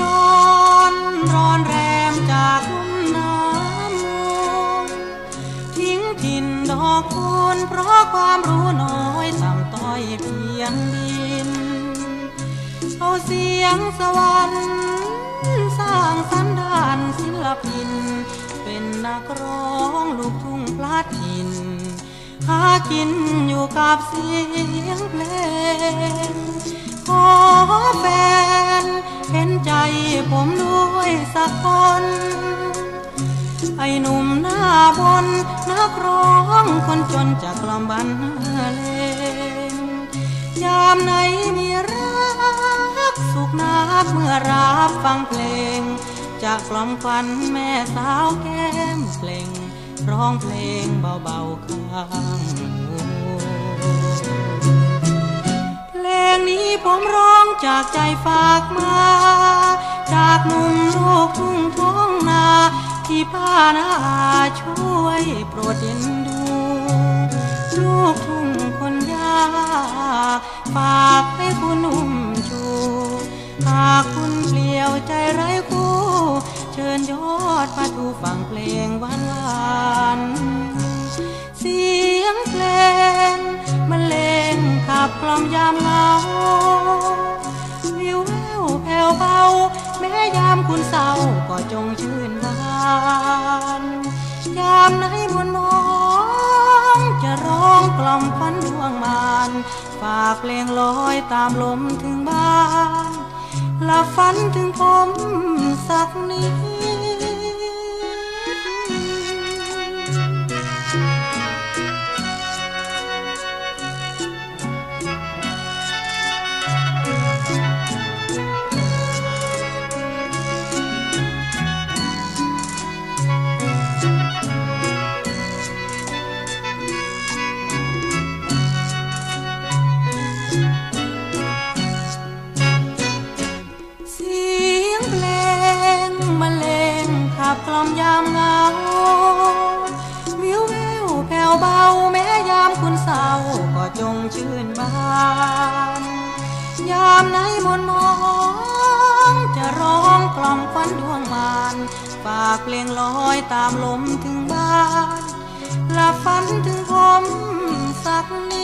จรร้อนแรมจากลุ่มน้ำมูลทิ้งถิ่นดอกคูณเพราะความรู้น้อยต่ำต้อยเพียงดิน เอาเสียงสวรรค์สร้างสันดานศิลปิน เป็นนักร้องลูกทุ่งพลาดถิ่นหากินอยู่กับเสียงเพลง ขอแฟน เห็นใจผมด้วยสักคน ไอ้หนุ่มหน้าบนนักร้องคนจนจากลำบันเลงยามไหนมีรักสุขนักเมื่อรับฟังเพลง จากกล่อมควันแม่สาวแก้มเพลงร้องเพลงเบาๆข้าง ผมร้องจากใจฝากมา จากหนุ่มลูกทุ่งท้องนา ที่ป้านาอาช่วยโปรดเอ็นดูลูกทุ่งคนยากฝากให้คุณหนุ่มชู หากคุณเปลี่ยวใจไร้คู่ เชิญยอดมาดูฟังเพลงหวานวาน กล่อมยามเหงาวิวแววแผ่วเบา แม้ยามคุณเศร้าก็จงชื่นบานยามไหนมวนมองจะร้องกล่อมฝันดวงมานฝากเพลงลอยตามลมถึงบ้านหลับฝันถึงผมสักนิด เศร้าก็จงชื่นบาน ยามไหนมนมองจะร้องกล่อมควันดวงมานฝากเพลงลอยตามลมถึงบ้านหลับฝันถึงผมสักนิด